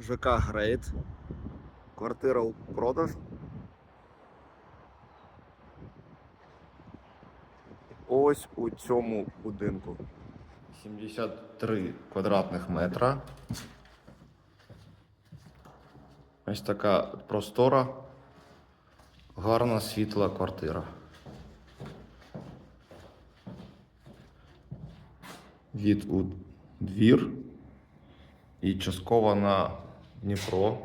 ЖК Грейт. Квартира у продаж. Ось у цьому будинку. 73 квадратних метра. Ось така простора, гарна світла квартира. Від у двір і частково на Дніпро.